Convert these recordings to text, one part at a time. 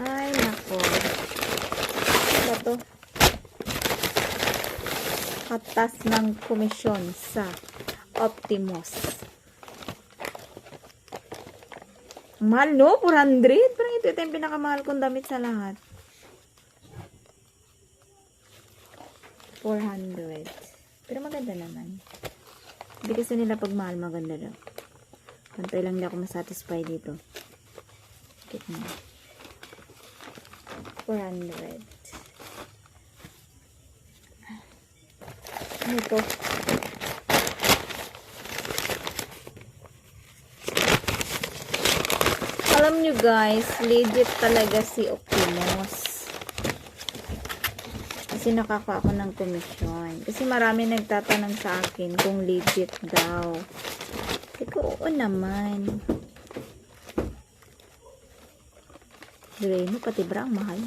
Ay, nako. Ano ba to? Katas ng komisyon sa Optimus. Mahal, no? 400? Parang ito, ito yung pinakamahal kong damit sa lahat. 400. Pero maganda naman. Hindi kasi nila pag mahal, maganda daw. Pantay lang hindi ako masatisfy dito. Bakit na? 400. Ano to? Alam nyo guys, legit talaga si Optimus. Kasi nakaka ako ng komisyon. Kasi marami nagtatanong sa akin kung legit daw. Ikaw, oo naman. Gray mo, pati bra, ang mahal.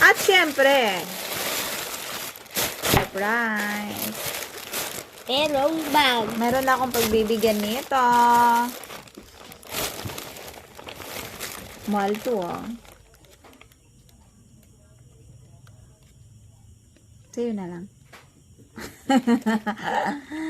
At syempre, surprise. Merong bag. Meron akong pagbibigyan nito. Mahal to ah. Sa'yo na lang.